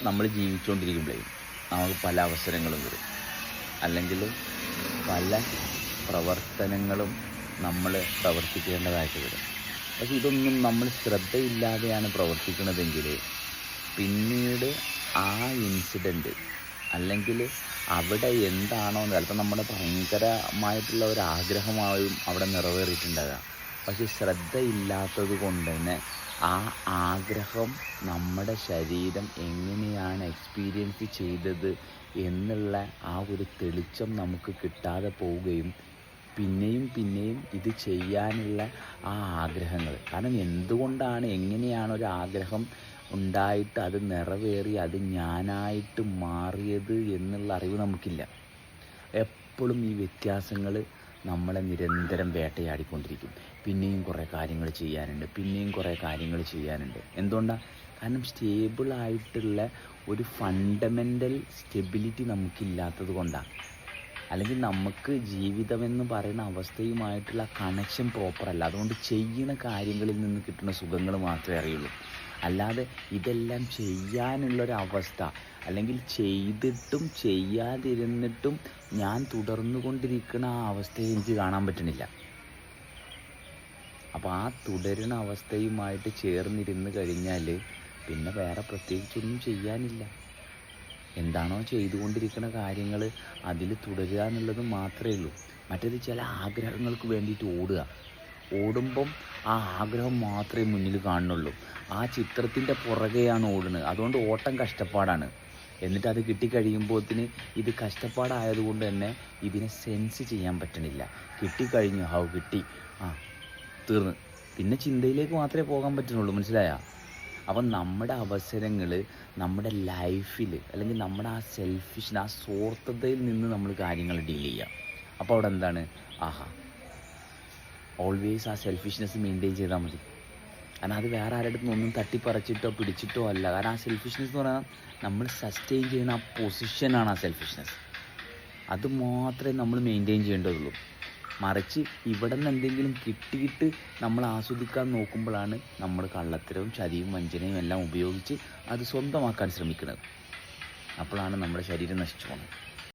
നമ്മൾ ജീവിച്ചുകൊണ്ടിരിക്കുമ്പോഴേ നമുക്ക് പല അവസരങ്ങളും വരും. അല്ലെങ്കിൽ പല പ്രവർത്തനങ്ങളും നമ്മൾ പ്രവർത്തിക്കേണ്ടതായിട്ട് വരും. പക്ഷെ ഇതൊന്നും നമ്മൾ ശ്രദ്ധയില്ലാതെയാണ് പ്രവർത്തിക്കുന്നതെങ്കിൽ പിന്നീട് ആ ഇൻസിഡന്റ് അല്ലെങ്കിൽ അവിടെ എന്താണോ ചിലപ്പോൾ നമ്മുടെ ഭയങ്കരമായിട്ടുള്ള ഒരു ആഗ്രഹമായും അവിടെ നിറവേറിയിട്ടുണ്ടാകുക പക്ഷെ ശ്രദ്ധയില്ലാത്തത് കൊണ്ട് തന്നെ ആ ആഗ്രഹം നമ്മുടെ ശരീരം എങ്ങനെയാണ് എക്സ്പീരിയൻസ് ചെയ്തത് എന്നുള്ള ആ ഒരു തെളിച്ചം നമുക്ക് കിട്ടാതെ പോവുകയും പിന്നെയും പിന്നെയും ഇത് ചെയ്യാനുള്ള ആ ആഗ്രഹങ്ങൾ. കാരണം എന്തുകൊണ്ടാണ് എങ്ങനെയാണ് ഒരു ആഗ്രഹം ഉണ്ടായിട്ട് അത് നിറവേറി അത് ഞാനായിട്ട് മാറിയത് എന്നുള്ള അറിവ് നമുക്കില്ല. എപ്പോഴും ഈ വ്യത്യാസങ്ങൾ നമ്മളെ നിരന്തരം വേട്ടയാടിക്കൊണ്ടിരിക്കും. പിന്നെയും കുറേ കാര്യങ്ങൾ ചെയ്യാനുണ്ട് പിന്നെയും കുറേ കാര്യങ്ങൾ ചെയ്യാനുണ്ട്. എന്തുകൊണ്ടാണ് കാരണം സ്റ്റേബിളായിട്ടുള്ള ഒരു ഫണ്ടമെന്റൽ സ്റ്റെബിലിറ്റി നമുക്കില്ലാത്തത് കൊണ്ടാണ് അല്ലെങ്കിൽ നമുക്ക് ജീവിതമെന്ന് പറയുന്ന അവസ്ഥയുമായിട്ടുള്ള കണക്ഷൻ പ്രോപ്പറല്ല അതുകൊണ്ട് ചെയ്യുന്ന കാര്യങ്ങളിൽ നിന്ന് കിട്ടുന്ന സുഖങ്ങൾ മാത്രമേ അറിയുള്ളൂ. അല്ലാതെ ഇതെല്ലാം ചെയ്യാനുള്ളൊരവസ്ഥ അല്ലെങ്കിൽ ചെയ്തിട്ടും ചെയ്യാതിരുന്നിട്ടും ഞാൻ തുടർന്നു കൊണ്ടിരിക്കുന്ന ആ അവസ്ഥയെ എനിക്ക് കാണാൻ പറ്റുന്നില്ല. അപ്പോൾ ആ തുടരുന്ന അവസ്ഥയുമായിട്ട് ചേർന്നിരുന്ന് കഴിഞ്ഞാൽ പിന്നെ വേറെ പ്രത്യേകിച്ചൊന്നും ചെയ്യാനില്ല. എന്താണോ ചെയ്തുകൊണ്ടിരിക്കുന്ന കാര്യങ്ങൾ അതിൽ തുടരുക എന്നുള്ളത് മാത്രമേ ഉള്ളൂ. മറ്റേത് ചില ആഗ്രഹങ്ങൾക്ക് വേണ്ടിയിട്ട് ഓടുക. ഓടുമ്പം ആ ആഗ്രഹം മാത്രമേ മുന്നിൽ കാണുന്നുള്ളൂ. ആ ചിത്രത്തിന്റെ പുറകെയാണ് ഓടുന്നത്. അതുകൊണ്ട് ഓട്ടം കഷ്ടപ്പാടാണ്. എന്നിട്ട് അത് കിട്ടിക്കഴിയുമ്പോഴത്തിന് ഇത് കഷ്ടപ്പാടായതുകൊണ്ട് തന്നെ ഇതിനെ സെൻസ് ചെയ്യാൻ പറ്റണില്ല. കിട്ടിക്കഴിഞ്ഞു. ഹൗ കിട്ടി. ആ തീർന്ന്. പിന്നെ ചിന്തയിലേക്ക് മാത്രമേ പോകാൻ പറ്റുന്നുള്ളൂ. മനസ്സിലായോ? അപ്പം നമ്മുടെ അവസരങ്ങൾ നമ്മുടെ ലൈഫിൽ അല്ലെങ്കിൽ നമ്മുടെ ആ സെൽഫിഷിന് ആ സ്വാർത്ഥതയിൽ നിന്ന് നമ്മൾ കാര്യങ്ങൾ ഡീൽ ചെയ്യാം. അപ്പോൾ അവിടെ എന്താണ്? ആഹാ. ഓൾവേസ് ആ സെൽഫിഷ്നെസ് മെയിന്റെയിൻ ചെയ്താൽ മതി. കാരണം അത് വേറെ ആരുടെ അടുത്ത് ഒന്നും തട്ടിപ്പറച്ചിട്ടോ പിടിച്ചിട്ടോ അല്ല. കാരണം ആ സെൽഫിഷ്നെസ് എന്ന് പറഞ്ഞാൽ നമ്മൾ സസ്റ്റെയിൻ ചെയ്യുന്ന ആ പൊസിഷനാണ് ആ സെൽഫിഷ്നെസ് അത് മാത്രമേ നമ്മൾ മെയിന്റെയിൻ ചെയ്യേണ്ടതുള്ളൂ. മറിച്ച് ഇവിടെ നിന്ന് എന്തെങ്കിലും കിട്ടിയിട്ട് നമ്മൾ ആസ്വദിക്കാൻ നോക്കുമ്പോഴാണ് നമ്മൾ കള്ളത്തരവും ചതിയും വഞ്ചനയും എല്ലാം ഉപയോഗിച്ച് അത് സ്വന്തമാക്കാൻ ശ്രമിക്കുന്നത്. അപ്പോഴാണ് നമ്മുടെ ശരീരം നശിച്ചു പോകുന്നത്.